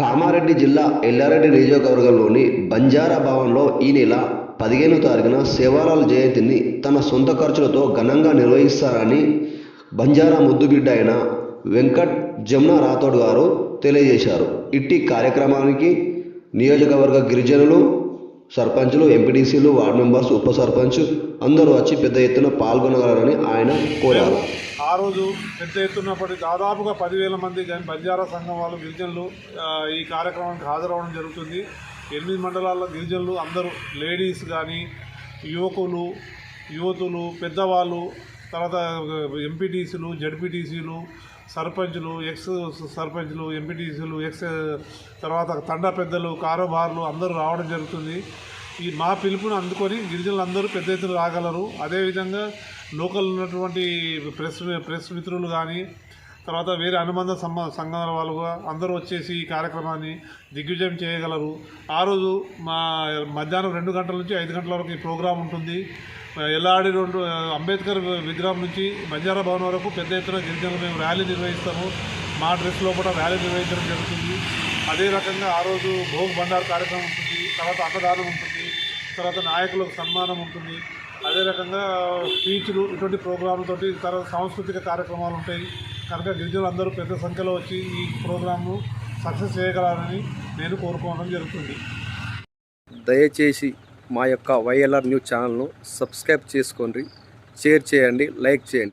కామారెడ్డి జిల్లా ఎల్లారెడ్డి నియోజకవర్గంలోని బంజారా భవన్లో ఈ నెల పదిహేను తారీఖున సేవాలాల్ జయంతిని తన సొంత ఖర్చులతో ఘనంగా నిర్వహిస్తారని బంజారా ముద్దుబిడ్డ అయిన వెంకట్ జమున రాథోడ్ గారు తెలియజేశారు. ఇట్టి కార్యక్రమానికి నియోజకవర్గ గిరిజనులు సర్పంచులు ఎంపీటీసీలు వార్డు మెంబర్స్ ఉప సర్పంచ్ అందరూ వచ్చి పెద్ద ఎత్తున పాల్గొనగలరని ఆయన కోరారు. ఆ రోజు పెద్ద ఎత్తున్నప్పటి దాదాపుగా పదివేల మంది కానీ బంజారా సంఘం వాళ్ళు గిరిజనులు ఈ కార్యక్రమానికి హాజరవడం జరుగుతుంది. ఎనిమిది మండలాల్లో గిరిజనులు అందరూ లేడీస్ కానీ యువకులు యువతులు పెద్దవాళ్ళు తర్వాత ఎంపీటీసీలు జడ్పీటీసీలు సర్పంచులు ఎక్స్ సర్పంచులు ఎంపీటీసీలు ఎక్స్ తర్వాత తండ పెద్దలు కారోబార్లు అందరూ రావడం జరుగుతుంది. ఈ మా పిలుపును అందుకొని గిరిజనులు అందరూ పెద్ద ఎత్తున రాగలరు. అదేవిధంగా లోకల్ ఉన్నటువంటి ప్రెస్ ప్రెస్ మిత్రులు కానీ తర్వాత వేరే అనుబంధ సంబ సంఘాల వాళ్ళు అందరూ వచ్చేసి ఈ కార్యక్రమాన్ని దిగ్విజయం చేయగలరు. ఆ రోజు మా మధ్యాహ్నం రెండు గంటల నుంచి ఐదు గంటల వరకు ఈ ప్రోగ్రాం ఉంటుంది. ఎల్లాడి రెండు అంబేద్కర్ విగ్రహం నుంచి బంజారా భవన్ వరకు పెద్ద ఎత్తున గిరిజనులు మేము ర్యాలీ నిర్వహిస్తాము. మా డ్రెస్ లోపల ర్యాలీ నిర్వహించడం జరుగుతుంది. అదే రకంగా ఆ రోజు భోగ్ బండార్ కార్యక్రమం ఉంటుంది. తర్వాత అన్నదానం ఉంటుంది. తర్వాత నాయకులకు సన్మానం ఉంటుంది. అదే రకంగా స్పీచ్లు ఇటువంటి ప్రోగ్రాంలతోటి తర్వాత సాంస్కృతిక కార్యక్రమాలు ఉంటాయి. కనుక గిరిజనులు అందరూ పెద్ద సంఖ్యలో వచ్చి ఈ ప్రోగ్రాంను సక్సెస్ చేయగలరని నేను కోరుకోవడం జరుగుతుంది. దయచేసి మా యొక్క వైఎల్ఆర్ న్యూస్ ఛానల్ను సబ్స్క్రైబ్ చేసుకోండి. షేర్ చేయండి లైక్ చేయండి.